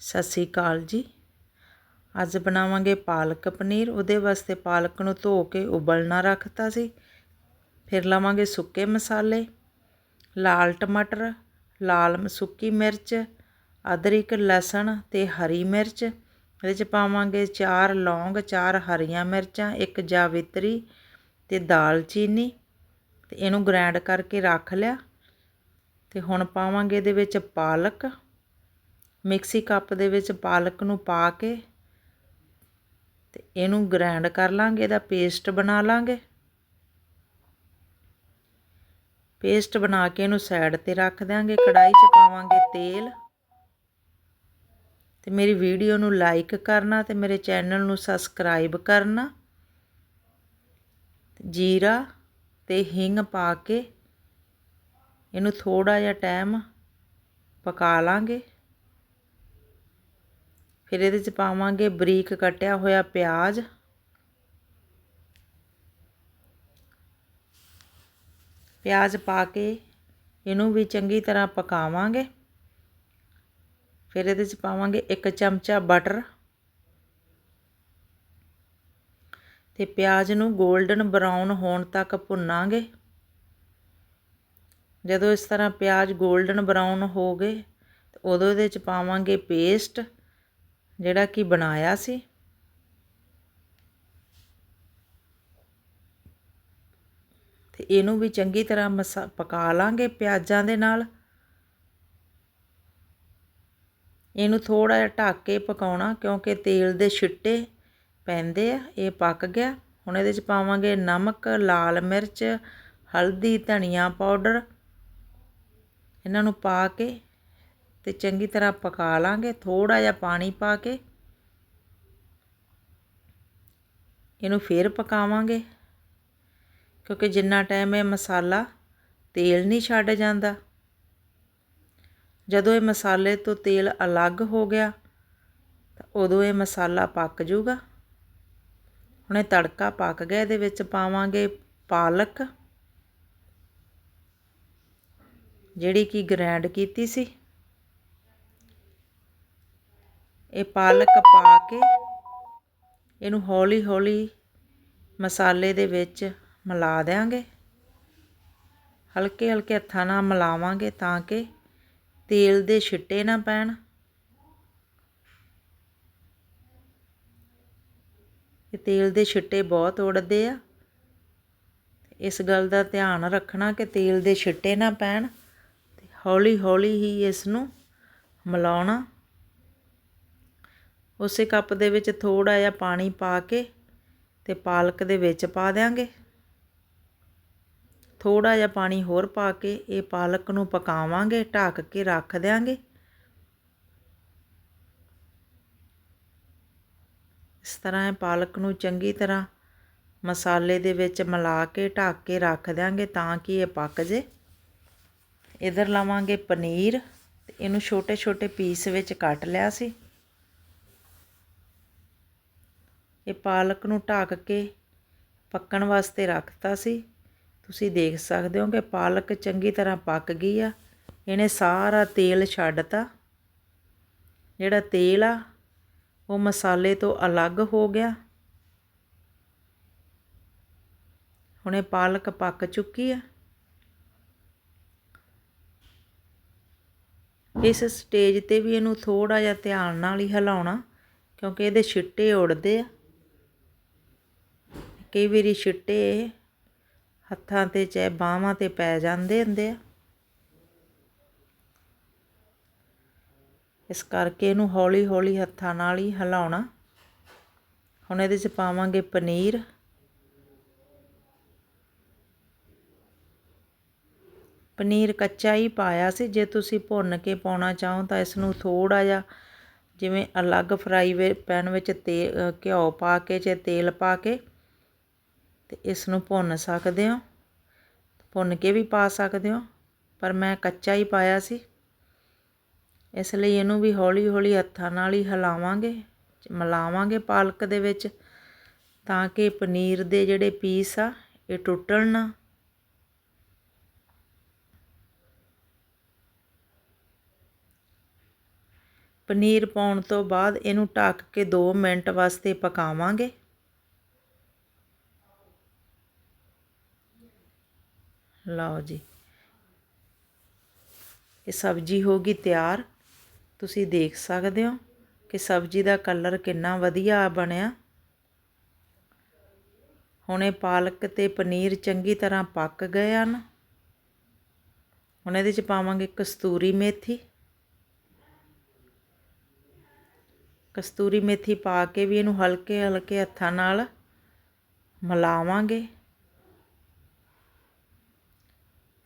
ਸਤਿ ਸ੍ਰੀ ਅਕਾਲ ਜੀ। ਅੱਜ ਬਣਾਵਾਂਗੇ ਪਾਲਕ ਪਨੀਰ। ਉਹਦੇ ਵਾਸਤੇ ਪਾਲਕ ਨੂੰ ਧੋ ਕੇ ਉਬਲਣਾ ਰੱਖਤਾ ਸੀ। ਫਿਰ ਲਾਵਾਂਗੇ ਸੁੱਕੇ ਮਸਾਲੇ, ਲਾਲ ਟਮਾਟਰ, ਲਾਲ ਸੁੱਕੀ ਮਿਰਚ, ਅਦਰਕ, ਲਸਣ ਤੇ ਹਰੀ ਮਿਰਚ। ਇਹਦੇ ਚ ਪਾਵਾਂਗੇ ਚਾਰ ਲੌਂਗ, ਚਾਰ ਹਰੀਆਂ ਮਿਰਚਾਂ, ਇੱਕ ਜਾਵਿਤਰੀ ਤੇ ਦਾਲਚੀਨੀ ਤੇ ਇਹਨੂੰ ਗ੍ਰਾਈਂਡ ਕਰਕੇ ਰੱਖ ਲਿਆ। ਤੇ ਹੁਣ ਪਾਵਾਂਗੇ ਇਹਦੇ ਵਿੱਚ ਪਾਲਕ। ਮਿਕਸੀ ਕੱਪ ਦੇ ਵਿੱਚ ਪਾਲਕ ਨੂੰ ਪਾ ਕੇ ਤੇ ਇਹਨੂੰ ਗ੍ਰਾਈਂਡ ਕਰ ਲਾਂਗੇ, ਇਹਦਾ ਪੇਸਟ ਬਣਾ ਲਾਂਗੇ। ਪੇਸਟ ਬਣਾ ਕੇ ਇਹਨੂੰ ਸਾਈਡ ਤੇ ਰੱਖ ਦਿਆਂਗੇ ਕੜਾਈ 'ਚ ਪਾਵਾਂਗੇ ਤੇਲ। ਤੇ ਮੇਰੀ ਵੀਡੀਓ ਨੂੰ ਲਾਈਕ ਕਰਨਾ ਤੇ ਮੇਰੇ ਚੈਨਲ ਨੂੰ ਸਬਸਕ੍ਰਾਈਬ ਕਰਨਾ। ਜੀਰਾ ਤੇ ਹਿੰਗ ਪਾ ਕੇ ਇਹਨੂੰ ਥੋੜਾ ਜਿਹਾ ਟਾਈਮ ਪਕਾ ਲਾਂਗੇ। ਫਿਰ ਇਹਦੇ ਚ ਪਾਵਾਂਗੇ ਬਰੀਕ ਕੱਟਿਆ ਹੋਇਆ ਪਿਆਜ਼। ਪਿਆਜ਼ ਪਾ ਕੇ ਇਹਨੂੰ ਵੀ ਚੰਗੀ ਤਰ੍ਹਾਂ ਪਕਾਵਾਂਗੇ। ਫਿਰ ਇਹਦੇ ਚ ਪਾਵਾਂਗੇ ਇੱਕ ਚਮਚਾ ਬਟਰ। ਤੇ ਪਿਆਜ਼ ਨੂੰ 골ਡਨ ਬਰਾਊਨ ਹੋਣ ਤੱਕ ਭੁੰਨਾਂਗੇ। ਜਦੋਂ ਇਸ ਤਰ੍ਹਾਂ ਪਿਆਜ਼ 골ਡਨ ਬਰਾਊਨ ਹੋ ਗਏ, ਉਦੋਂ ਇਹਦੇ ਚ ਪਾਵਾਂਗੇ ਪੇਸਟ। ਜਿਹੜਾ ਕਿ ਬਣਾਇਆ ਸੀ। ਤੇ ਇਹਨੂੰ ਵੀ ਚੰਗੀ ਤਰ੍ਹਾਂ ਮਸਾ, ਪਕਾ ਲਾਂਗੇ ਪਿਆਜ਼ਾਂ ਦੇ ਨਾਲ। ਇਹਨੂੰ ਥੋੜਾ ਜਿਹਾ ਢੱਕ ਕੇ ਪਕਾਉਣਾ, ਕਿਉਂਕਿ ਤੇਲ ਦੇ ਛਿੱਟੇ ਪੈਂਦੇ ਆ, ਇਹ ਪੱਕ ਗਿਆ। ਹੁਣ ਇਹਦੇ ਚ ਪਾਵਾਂਗੇ ਨਮਕ, ਲਾਲ ਮਿਰਚ, ਹਲਦੀ, ਧਨੀਆ ਪਾਊਡਰ। ਇਹਨਾਂ ਨੂੰ ਪਾ ਕੇ ਤੇ ਚੰਗੀ ਤਰ੍ਹਾਂ ਪਕਾ ਲਾਂਗੇ ਥੋੜਾ ਜਿਹਾ ਪਾਣੀ ਪਾ ਕੇ। ਇਹਨੂੰ ਫੇਰ ਪਕਾਵਾਂਗੇ, ਕਿਉਂਕਿ ਜਿੰਨਾ ਟਾਈਮ ਇਹ ਮਸਾਲਾ ਤੇਲ ਨਹੀਂ ਛੱਡ ਜਾਂਦਾ। ਜਦੋਂ ਇਹ ਮਸਾਲੇ ਤੋਂ ਤੇਲ ਅਲੱਗ ਹੋ ਗਿਆ, ਤਾਂ ਉਦੋਂ ਇਹ ਮਸਾਲਾ ਪੱਕ ਜਾਊਗਾ। ਹੁਣ ਇਹ ਤੜਕਾ ਪੱਕ ਗਿਆ, ਇਹਦੇ ਵਿੱਚ ਪਾਵਾਂਗੇ ਪਾਲਕ, ਜਿਹੜੀ ਕਿ ਗ੍ਰਾਈਂਡ ਕੀਤੀ ਸੀ। ਇਹ ਪਾਲਕ ਪਾ ਕੇ ਇਹਨੂੰ ਹੌਲੀ ਹੌਲੀ ਮਸਾਲੇ ਦੇ ਵਿੱਚ ਮਿਲਾ ਦੇਾਂਗੇ ਹਲਕੇ ਹਲਕੇ ਹੱਥਾਂ ਨਾਲ ਮਿਲਾਵਾਂਗੇ ਤਾਂ ਕਿ ਤੇਲ ਦੇ ਛਿੱਟੇ ਨਾ ਪੈਣ। ਇਹ ਤੇਲ ਦੇ ਛਿੱਟੇ ਬਹੁਤ ਉੜਦੇ ਆ। ਇਸ ਗੱਲ ਦਾ ਧਿਆਨ ਰੱਖਣਾ ਕਿ ਤੇਲ ਦੇ ਛਿੱਟੇ ਨਾ ਪੈਣ ਹੌਲੀ ਹੌਲੀ ਹੀ ਇਸ ਨੂੰ ਮਿਲਾਉਣਾ। ਉਸੇ ਕੱਪ ਦੇ ਵਿੱਚ ਥੋੜਾ ਜਿਹਾ ਪਾਣੀ ਪਾ ਕੇ ਤੇ ਪਾਲਕ ਦੇ ਵਿੱਚ ਪਾ ਦੇਾਂਗੇ ਥੋੜਾ ਜਿਹਾ ਪਾਣੀ ਹੋਰ ਪਾ ਕੇ ਇਹ ਪਾਲਕ ਨੂੰ ਪਕਾਵਾਂਗੇ, ਢੱਕ ਕੇ ਰੱਖ ਦੇਾਂਗੇ ਇਸ ਤਰ੍ਹਾਂ ਇਹ ਪਾਲਕ ਨੂੰ ਚੰਗੀ ਤਰ੍ਹਾਂ ਮਸਾਲੇ ਦੇ ਵਿੱਚ ਮਿਲਾ ਕੇ, ਢੱਕ ਕੇ ਰੱਖ ਦੇਾਂਗੇ ਤਾਂ ਕਿ ਇਹ ਪੱਕ ਜੇ। ਇਧਰ ਲਾਵਾਂਗੇ ਪਨੀਰ ਤੇ ਇਹਨੂੰ ਛੋਟੇ ਛੋਟੇ ਪੀਸ ਵਿੱਚ ਕੱਟ ਲਿਆ ਸੀ। ਇਹ ਪਾਲਕ ਨੂੰ ਢੱਕ ਕੇ ਪੱਕਣ ਵਾਸਤੇ ਰੱਖਤਾ ਸੀ। ਤੁਸੀਂ ਦੇਖ ਸਕਦੇ ਹੋ ਕਿ ਪਾਲਕ ਚੰਗੀ ਤਰ੍ਹਾਂ ਪੱਕ ਗਈ ਆ। ਇਹਨੇ ਸਾਰਾ ਤੇਲ ਛੱਡਤਾ। ਜਿਹੜਾ ਤੇਲ ਆ, ਉਹ ਮਸਾਲੇ ਤੋਂ ਅਲੱਗ ਹੋ ਗਿਆ। ਹੁਣ ਇਹ ਪਾਲਕ ਪੱਕ ਚੁੱਕੀ ਆ। ਇਸ ਸਟੇਜ ਤੇ ਵੀ ਇਹਨੂੰ ਥੋੜਾ ਜਿਹਾ ਧਿਆਨ ਨਾਲ ਹੀ ਹਿਲਾਉਣਾ, ਕਿਉਂਕਿ ਇਹਦੇ ਛਿੱਟੇ ਉੜਦੇ ਆ। ਕਈ ਵਾਰੀ ਛਿੱਟੇ ਹੱਥਾਂ ਤੇ ਚਾਹੇ ਬਾਹਾਂ ਤੇ ਪੈ ਜਾਂਦੇ ਹੁੰਦੇ ਆ। ਇਸ ਕਰਕੇ ਇਹਨੂੰ ਹੌਲੀ ਹੌਲੀ ਹੱਥਾਂ ਨਾਲ ਹੀ ਹਿਲਾਉਣਾ। ਹੁਣ ਇਹਦੇ 'ਚ ਪਾਵਾਂਗੇ ਪਨੀਰ। ਪਨੀਰ ਕੱਚਾ ਹੀ ਪਾਇਆ ਸੀ। ਜੇ ਤੁਸੀਂ ਭੁੰਨ ਕੇ ਪਾਉਣਾ ਚਾਹੋ ਤਾਂ ਇਸ ਨੂੰ ਥੋੜਾ ਜਿਹਾ ਜਿਵੇਂ ਅਲੱਗ ਫਰਾਈ ਪੈਨ ਵਿੱਚ ਤੇ ਘਿਓ ਪਾ ਕੇ ਜਾਂ ਤੇਲ ਪਾ ਕੇ ਅਤੇ ਇਸ ਨੂੰ ਭੁੰਨ ਸਕਦੇ ਹੋ। ਭੁੰਨ ਕੇ ਵੀ ਪਾ ਸਕਦੇ ਹੋ, ਪਰ ਮੈਂ ਕੱਚਾ ਹੀ ਪਾਇਆ ਸੀ। ਇਸ ਲਈ ਇਹਨੂੰ ਵੀ ਹੌਲੀ ਹੌਲੀ ਹੱਥਾਂ ਨਾਲ ਹੀ ਹਿਲਾਵਾਂਗੇ, ਮਿਲਾਵਾਂਗੇ ਪਾਲਕ ਦੇ ਵਿੱਚ, ਤਾਂ ਕਿ ਪਨੀਰ ਦੇ ਜਿਹੜੇ ਪੀਸ ਆ, ਇਹ ਟੁੱਟਣ ਨਾ। ਪਨੀਰ ਪਾਉਣ ਤੋਂ ਬਾਅਦ ਇਹਨੂੰ ਢੱਕ ਕੇ 2 ਮਿੰਟ ਵਾਸਤੇ ਪਕਾਵਾਂਗੇ। ਲਓ ਜੀ। ਇਹ ਸਬਜ਼ੀ ਹੋ ਗਈ ਤਿਆਰ। ਤੁਸੀਂ ਦੇਖ ਸਕਦੇ ਹੋ ਕਿ ਸਬਜ਼ੀ ਦਾ ਕਲਰ ਕਿੰਨਾ ਵਧੀਆ ਬਣਿਆ। ਹੁਣ ਇਹ ਪਾਲਕ ਤੇ ਪਨੀਰ ਚੰਗੀ ਤਰ੍ਹਾਂ ਪੱਕ ਗਏ ਹਨ। ਹੁਣ ਇਹਦੇ ਚ ਪਾਵਾਂਗੇ ਕਸਤੂਰੀ ਮੇਥੀ। ਕਸਤੂਰੀ ਮੇਥੀ ਪਾ ਕੇ ਵੀ ਇਹਨੂੰ ਹਲਕੇ ਹਲਕੇ ਹੱਥਾਂ ਨਾਲ ਮਿਲਾਵਾਂਗੇ।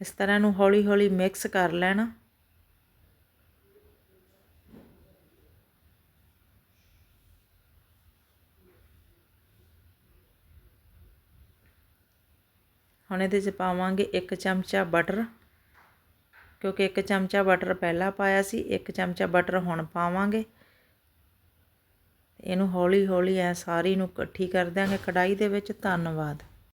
ਇਸ ਤਰ੍ਹਾਂ ਨੂੰ ਹੌਲੀ ਹੌਲੀ ਮਿਕਸ ਕਰ ਲੈਣਾ। ਹੁਣ ਇਹਦੇ 'ਚ ਪਾਵਾਂਗੇ ਇੱਕ ਚਮਚਾ ਬਟਰ ਕਿਉਂਕਿ ਇੱਕ ਚਮਚਾ ਬਟਰ ਪਹਿਲਾਂ ਪਾਇਆ ਸੀ, ਇੱਕ ਚਮਚਾ ਬਟਰ ਹੁਣ ਪਾਵਾਂਗੇ। ਇਹਨੂੰ ਹੌਲੀ ਹੌਲੀ ਐ ਸਾਰੀ ਨੂੰ ਇਕੱਠੀ ਕਰ ਦਿਆਂਗੇ ਕੜਾਈ ਦੇ ਵਿੱਚ। ਧੰਨਵਾਦ।